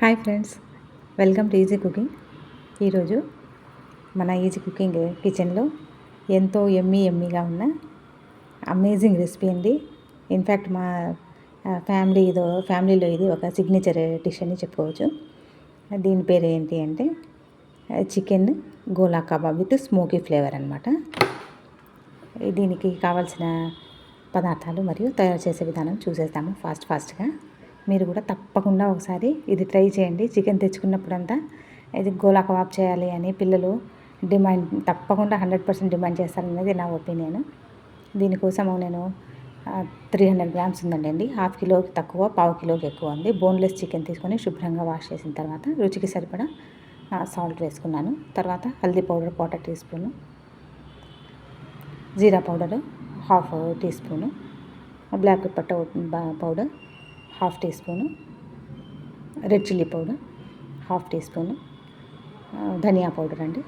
Hi friends welcome to easy cooking. ఈరోజు మన easy cooking కిచెన్లో ఎంతో ఎమ్మీ ఎమ్మీగా ఉన్న అమేజింగ్ రెసిపీ అండి. ఇన్ఫ్యాక్ట్ మా ఫ్యామిలీ ఇదో ఫ్యామిలీలో ఇది ఒక సిగ్నేచర్ డిష్ అని చెప్పుకోవచ్చు. దీని పేరు ఏంటి అంటే chicken Gola kebab with smoky flavour అనమాట దీనికి కావాల్సిన పదార్థాలు మరియు తయారు చేసే విధానం చూసేస్తాము ఫాస్ట్ ఫాస్ట్గా మీరు కూడా తప్పకుండా ఒకసారి ఇది ట్రై చేయండి. చికెన్ తెచ్చుకున్నప్పుడంతా ఇది గోలా కబాబ్ చేయాలి అని పిల్లలు డిమాండ్ తప్పకుండా హండ్రెడ్ పర్సెంట్ డిమాండ్ చేస్తారనేది నా ఒపీనియన్. దీనికోసము నేను త్రీ హండ్రెడ్ గ్రామ్స్ ఉందండి హాఫ్ కిలోకి తక్కువ పావు కిలోకి ఎక్కువ ఉంది. బోన్లెస్ చికెన్ తీసుకొని శుభ్రంగా వాష్ చేసిన తర్వాత రుచికి సరిపడా సాల్ట్ వేసుకున్నాను. తర్వాత haldi powder quarter tea spoon jeera powder half tea spoon black pepper powder half tea spoon red chilli powder half tea spoon dhania powder అండి.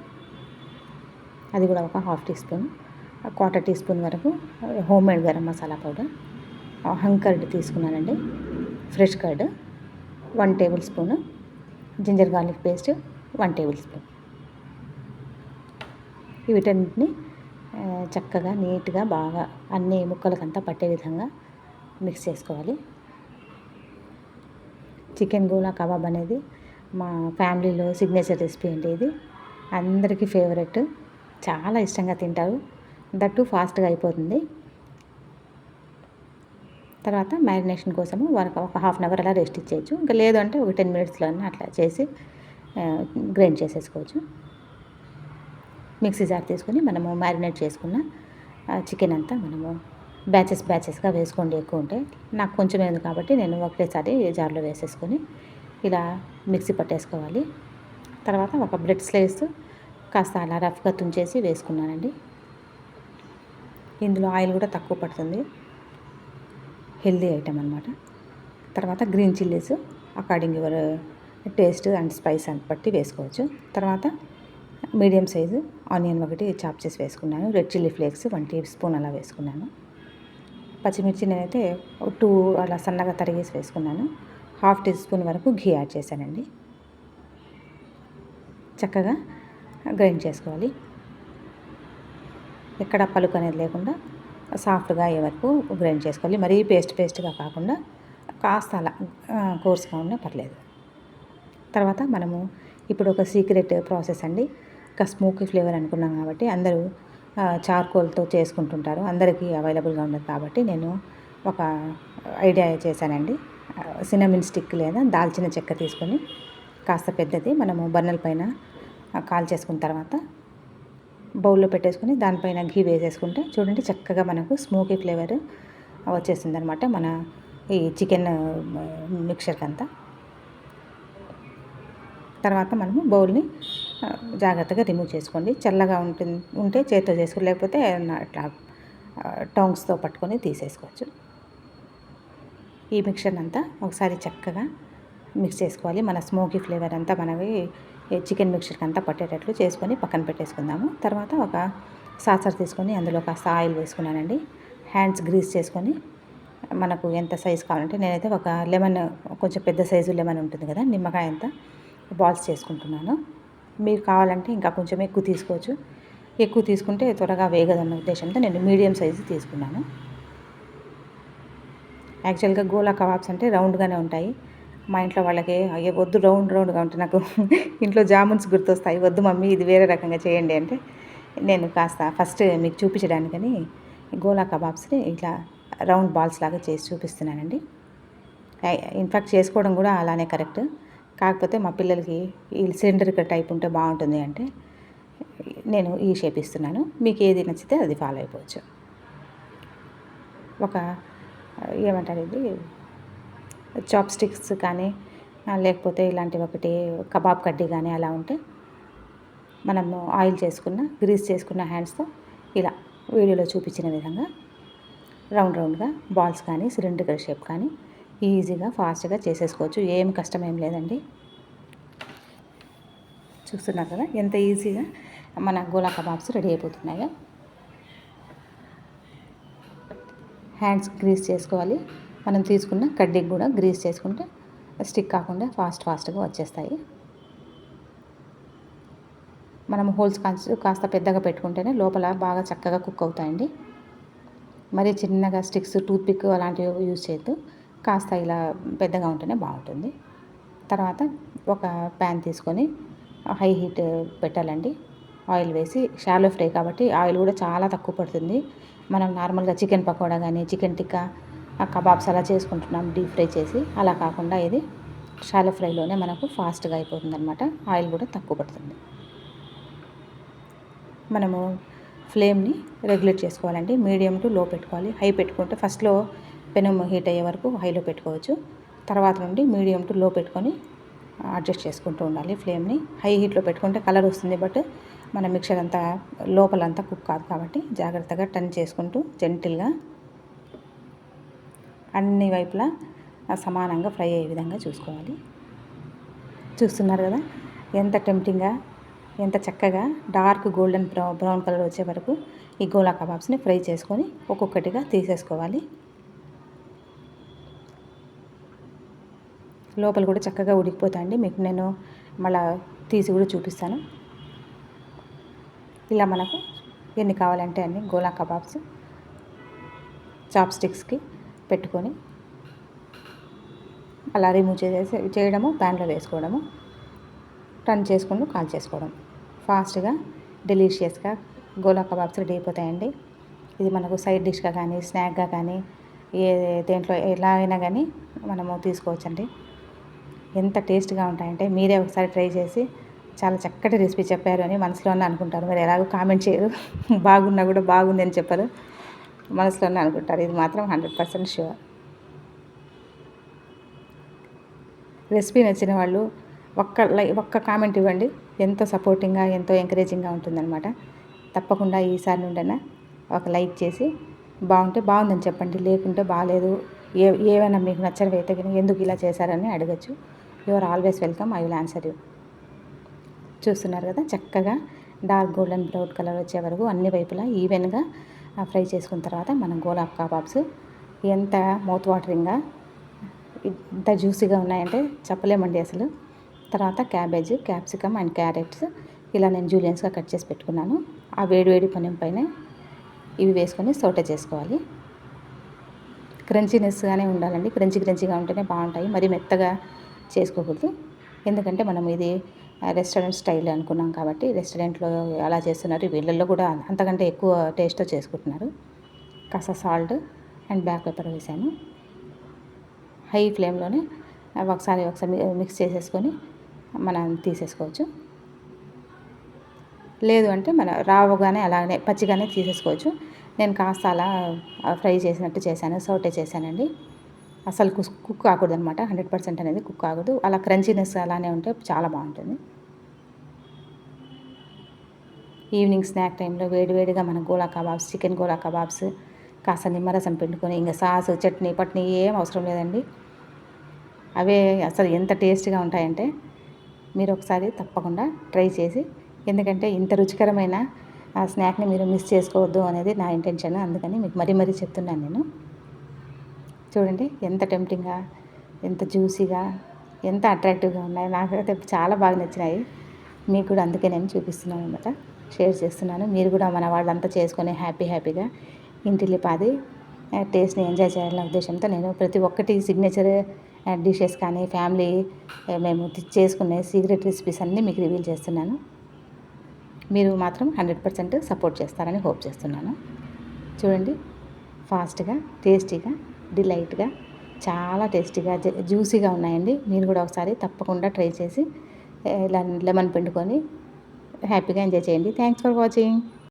అది కూడా ఒక half tea spoon. Quarter tea spoon వరకు home made garam masala powder hung curd తీసుకున్నానండి fresh curd one table spoon ginger garlic paste one table spoon. వీటన్నిటిని చక్కగా నీట్గా బాగా అన్ని ముక్కలకంతా పట్టే విధంగా మిక్స్ చేసుకోవాలి. చికెన్ గోలా కబాబ్ అనేది మా ఫ్యామిలీలో సిగ్నేచర్ రెసిపీ అండి ఇది. అందరికీ ఫేవరెట్ చాలా ఇష్టంగా తింటారు. దట్టు ఫాస్ట్గా అయిపోతుంది. తర్వాత మ్యారినేషన్ కోసము వరకు ఒక హాఫ్ అన్ అవర్ అలా రెస్ట్ ఇచ్చేయచ్చు. ఇంకా లేదు అంటే ఒక టెన్ మినిట్స్లో అట్లా చేసి గ్రైండ్ చేసేసుకోవచ్చు. మిక్సీ జార్ తీసుకొని మనము మ్యారినేట్ చేసుకున్న చికెన్ అంతా మనము బ్యాచెస్ బ్యాచెస్గా వేసుకోండి ఎక్కువ ఉంటే. నాకు కొంచెం ఏంది కాబట్టి నేను ఒకటేసారి జార్లో వేసేసుకొని ఇలా మిక్సీ పట్టేసుకోవాలి. తర్వాత ఒక బ్రెడ్ స్లైస్ కాస్త అలా రఫ్గా తుంచేసి వేసుకున్నానండి. ఇందులో ఆయిల్ కూడా తక్కువ పడుతుంది. హెల్దీ ఐటెం అనమాట తర్వాత green chillies according your taste and spice అని బట్టి వేసుకోవచ్చు. తర్వాత మీడియం సైజు ఆనియన్ ఒకటి చాప్ చేసి వేసుకున్నాను. Red chilli flakes one tea spoon అలా వేసుకున్నాను. పచ్చిమిర్చి నేనైతే టూ అలా సన్నగా తరిగేసి వేసుకున్నాను. హాఫ్ టీ స్పూన్ వరకు ఘీ యాడ్ చేశానండి. చక్కగా గ్రైండ్ చేసుకోవాలి. ఎక్కడ పలుకు అనేది లేకుండా సాఫ్ట్గా అయ్యే వరకు గ్రైండ్ చేసుకోవాలి. మరీ పేస్ట్ పేస్ట్గా కాకుండా కాస్త అలా కోర్స్గా ఉన్నా పర్లేదు. తర్వాత మనము ఇప్పుడు ఒక సీక్రెట్ ప్రాసెస్ అండి. ఒక స్మోకీ ఫ్లేవర్ అనుకున్నాం కాబట్టి అందరూ చార్కోల్తో చేసుకుంటుంటారు. అందరికీ అవైలబుల్గా ఉండదు కాబట్టి నేను ఒక ఐడియా చేశానండి. సినమిన్ స్టిక్ లేదా దాల్చిన చెక్క తీసుకొని కాస్త పెద్దది మనము బర్నల్ పైన కాల్ చేసుకున్న తర్వాత బౌల్లో పెట్టేసుకొని దానిపైన ఘీ వేసేసుకుంటే చూడండి చక్కగా మనకు స్మోకీ ఫ్లేవర్ వచ్చేసింది అనమాట మన ఈ చికెన్ మిక్చర్కి అంతా తర్వాత మనము బౌల్ని జాగ్రత్తగా రిమూవ్ చేసుకోండి. చల్లగా ఉంటుంది ఉంటే చేతితో చేసుకో లేకపోతే అట్లా టాంగ్స్తో పట్టుకొని తీసేసుకోవచ్చు. ఈ మిక్చర్ అంతా ఒకసారి చక్కగా మిక్స్ చేసుకోవాలి. మన స్మోకీ ఫ్లేవర్ అంతా మనవి చికెన్ మిక్చర్కి అంతా పట్టేటట్లు చేసుకొని పక్కన పెట్టేసుకుందాము. తర్వాత ఒక సాసర్ తీసుకొని అందులో కాస్త ఆయిల్ వేసుకున్నానండి. హ్యాండ్స్ గ్రీస్ చేసుకొని మనకు ఎంత సైజు కావాలంటే నేనైతే ఒక లెమన్ కొంచెం పెద్ద సైజు లెమన్ ఉంటుంది కదా నిమ్మకాయ అంతా బాల్స్ చేసుకుంటున్నాను. మీరు కావాలంటే ఇంకా కొంచెం ఎక్కువ తీసుకోవచ్చు. ఎక్కువ తీసుకుంటే త్వరగా వేగదన్న ఉద్దేశంతో నేను మీడియం సైజు తీసుకున్నాను. యాక్చువల్గా గోలా కబాబ్స్ అంటే రౌండ్గానే ఉంటాయి. మా ఇంట్లో వాళ్ళకి అయ్యే వద్దు రౌండ్ రౌండ్గా ఉంటే నాకు ఇంట్లో జామున్స్ గుర్తొస్తాయి. వద్దు మమ్మీ ఇది వేరే రకంగా చేయండి. అంటే నేను కాస్త ఫస్ట్ మీకు చూపించడానికని గోలా కబాబ్స్ని ఇట్లా రౌండ్ బాల్స్ లాగా చేసి చూపిస్తున్నానండి. ఇన్ఫ్యాక్ట్ చేసుకోవడం కూడా అలానే కరెక్ట్. కాకపోతే మా పిల్లలకి ఈ సిలిండర్ టైప్ ఉంటే బాగుంటుంది అంటే నేను ఈ షేప్ ఇస్తున్నాను. మీకు ఏది నచ్చితే అది ఫాలో అయిపోవచ్చు. ఒక ఏమంటారు ఇది చాప్ స్టిక్స్ కానీ లేకపోతే ఇలాంటివి ఒకటి కబాబ్ కడ్డీ కానీ అలా ఉంటే మనము ఆయిల్ చేసుకున్న గ్రీస్ చేసుకున్న హ్యాండ్స్తో ఇలా వీడియోలో చూపించిన విధంగా రౌండ్ రౌండ్గా బాల్స్ కానీ సిలిండర్ షేప్ కానీ ఈజీగా ఫాస్ట్గా చేసేసుకోవచ్చు. ఏం కష్టం ఏం లేదండి. చూస్తున్నారు కదా ఎంత ఈజీగా మన గోలా కబాబ్స్ రెడీ అయిపోతున్నాయో? హ్యాండ్స్ గ్రీస్ చేసుకోవాలి. మనం తీసుకున్న కడ్డీకి కూడా గ్రీస్ చేసుకుంటే స్టిక్ కాకుండా ఫాస్ట్ ఫాస్ట్గా వచ్చేస్తాయి. మనం హోల్స్ కాస్త కాస్త పెద్దగా పెట్టుకుంటేనే లోపల బాగా చక్కగా కుక్ అవుతాయండి. మరి చిన్నగా స్టిక్స్ టూత్పిక్ అలాంటివి యూజ్ చేయొద్దు. కాస్త ఇలా పెద్దగా ఉంటేనే బాగుంటుంది. తర్వాత ఒక ప్యాన్ తీసుకొని హై హీట్ పెట్టాలండి. ఆయిల్ వేసి షాలో ఫ్రై కాబట్టి ఆయిల్ కూడా చాలా తక్కువ పడుతుంది. మనం నార్మల్గా చికెన్ పకోడా కానీ చికెన్ టిక్కా కబాబ్స్ అలా చేసుకుంటున్నాం డీప్ ఫ్రై చేసి. అలా కాకుండా ఇది షాలో ఫ్రైలోనే మనకు ఫాస్ట్గా అయిపోతుంది అనమాట ఆయిల్ కూడా తక్కువ పడుతుంది. మనము ఫ్లేమ్ని రెగ్యులేట్ చేసుకోవాలండి. మీడియం టు లో పెట్టుకోవాలి. హై పెట్టుకుంటే ఫస్ట్లో పెనం హీట్ అయ్యే వరకు హైలో పెట్టుకోవచ్చు. తర్వాత నుండి మీడియం టు లో పెట్టుకొని అడ్జస్ట్ చేసుకుంటూ ఉండాలి ఫ్లేమ్ని. హై హీట్లో పెట్టుకుంటే కలర్ వస్తుంది బట్ మన మిక్చర్ అంతా లోపలంతా కుక్ కాదు కాబట్టి జాగ్రత్తగా టర్న్ చేసుకుంటూ జెంటిల్గా అన్ని వైపులా సమానంగా ఫ్రై అయ్యే విధంగా చూసుకోవాలి. చూస్తున్నారు కదా? ఎంత టెంప్టింగ్గా ఎంత చక్కగా డార్క్ గోల్డెన్ బ్రౌన్ కలర్ వచ్చే వరకు ఈ గోలా కబాబ్స్ని ఫ్రై చేసుకొని ఒక్కొక్కటిగా తీసేసుకోవాలి. లోపల కూడా చక్కగా ఉడికిపోతాయండి మీకు నేను మళ్ళా తీసి కూడా చూపిస్తాను. ఇలా మనకు ఎన్ని కావాలంటే అన్ని గోలా కబాబ్స్ చాప్ స్టిక్స్కి పెట్టుకొని అలా రిమూవ్ చేసేసి చేయడము ప్యాన్లో వేసుకోవడము టర్న్ చేసుకుంటూ కాల్ చేసుకోవడం. ఫాస్ట్గా డెలీషియస్గా గోలా కబాబ్స్ రెడీ అయిపోతాయండి. ఇది మనకు సైడ్ డిష్గా కానీ స్నాక్గా కానీ ఏ దేంట్లో ఎలా అయినా కానీ మనము తీసుకోవచ్చండి. ఎంత టేస్ట్గా ఉంటాయంటే మీరే ఒకసారి ట్రై చేసి చాలా చక్కటి రెసిపీ చెప్పారు అని మనసులోనే అనుకుంటారు. మీరు ఎలాగో కామెంట్ చేయరు. బాగున్నా కూడా బాగుంది అని చెప్పరు. మనసులోనే అనుకుంటారు. ఇది మాత్రం హండ్రెడ్ పర్సెంట్ షూర్ రెసిపీ నచ్చిన వాళ్ళు ఒక్క లై ఒక్క కామెంట్ ఇవ్వండి. ఎంతో సపోర్టింగ్గా ఎంతో ఎంకరేజింగ్గా ఉంటుందన్నమాట. తప్పకుండా ఈసారి నుండైనా ఒక లైక్ చేసి బాగుంటే బాగుందని చెప్పండి. లేకుంటే బాగాలేదు. ఏ ఏమైనా మీకు నచ్చని అయితే ఎందుకు ఇలా చేశారని అడగచ్చు. You're always welcome I will answer you చూస్తున్నారు కదా చక్కగా డార్క్ గోల్డెన్ బ్రౌన్ కలర్ వచ్చే వరకు అన్ని వైపులా ఈవెన్గా ఫ్రై చేసుకున్న తర్వాత మనం గోలాబ్ కబాబ్స్ ఎంత మౌత్ వాటరింగ్గా ఇంత జ్యూసీగా ఉన్నాయంటే చెప్పలేమండి అసలు. తర్వాత క్యాబేజ్ క్యాప్సికమ్ అండ్ క్యారెట్స్ ఇలా నేను జూలియన్స్గా కట్ చేసి పెట్టుకున్నాను. ఆ వేడివేడి పనిం పైన ఇవి వేసుకొని సోటే చేసుకోవాలి. క్రంచీనెస్గానే ఉండాలండి. క్రంచి క్రంచిగా ఉంటేనే బాగుంటాయి. మరి మెత్తగా చేసుకోకూడదు. ఎందుకంటే మనం ఇది రెస్టారెంట్ స్టైల్ అనుకున్నాం కాబట్టి రెస్టారెంట్లో అలా చేస్తున్నారు. వీళ్ళల్లో కూడా అంతకంటే ఎక్కువ టేస్ట్తో చేసుకుంటున్నారు. కాస్త సాల్ట్ అండ్ బ్లాక్ పెప్పర్ వేసాను. హై ఫ్లేమ్లోనే ఒకసారి ఒకసారి మిక్స్ చేసేసుకొని మనం తీసేసుకోవచ్చు. లేదు అంటే మన రావుగానే అలానే పచ్చిగానే తీసేసుకోవచ్చు. నేను కాస్త అలా ఫ్రై చేసినట్టు చేశాను సౌటే చేశానండి. అసలు కుక్ కుక్ కాకూడదు అనమాట హండ్రెడ్ పర్సెంట్ అనేది కుక్ కాకూడదు అలా క్రంచీనెస్ అలానే ఉంటే చాలా బాగుంటుంది. ఈవినింగ్ స్నాక్ టైంలో వేడివేడిగా మన గోలా కబాబ్స్ చికెన్ గోలా కబాబ్స్ కాస్త నిమ్మరసం పిండుకొని ఇంకా సాస్ చట్నీ పట్నీ ఏం అవసరం లేదండి. అవే అసలు ఎంత టేస్ట్గా ఉంటాయంటే మీరు ఒకసారి తప్పకుండా ట్రై చేసి ఎందుకంటే ఇంత రుచికరమైన ఆ స్నాక్ని మీరు మిస్ చేసుకోవద్దు అనేది నా ఇంటెన్షన్. అందుకని మీకు మరీ మరీ చెప్తున్నాను నేను. చూడండి ఎంత టెంప్టింగ్గా ఎంత జ్యూసీగా ఎంత అట్రాక్టివ్గా ఉన్నాయి. నాకైతే చాలా బాగా నచ్చినాయి. మీకు కూడా అందుకే నేను చూపిస్తున్నాను అనమాట షేర్ చేస్తున్నాను. మీరు కూడా మన వాళ్ళంతా చేసుకొని హ్యాపీ హ్యాపీగా ఇంటిల్లిపాది టేస్ట్ని ఎంజాయ్ చేయాలనే ఉద్దేశంతో నేను ప్రతి ఒక్కటి సిగ్నేచర్ డిషెస్ కానీ ఫ్యామిలీ మేము చేసుకునే సీక్రెట్ రెసిపీస్ అన్నీ మీకు రివీల్ చేస్తున్నాను. మీరు మాత్రం హండ్రెడ్ పర్సెంట్ సపోర్ట్ చేస్తారని హోప్ చేస్తున్నాను. చూడండి ఫాస్ట్గా టేస్టీగా డిలైట్గా చాలా టేస్టీగా జ్యూసీగా ఉన్నాయండి. మీరు కూడా ఒకసారి తప్పకుండా ట్రై చేసి ఇలా లెమన్ పిండుకొని హ్యాపీగా ఎంజాయ్ చేయండి. Thanks for watching.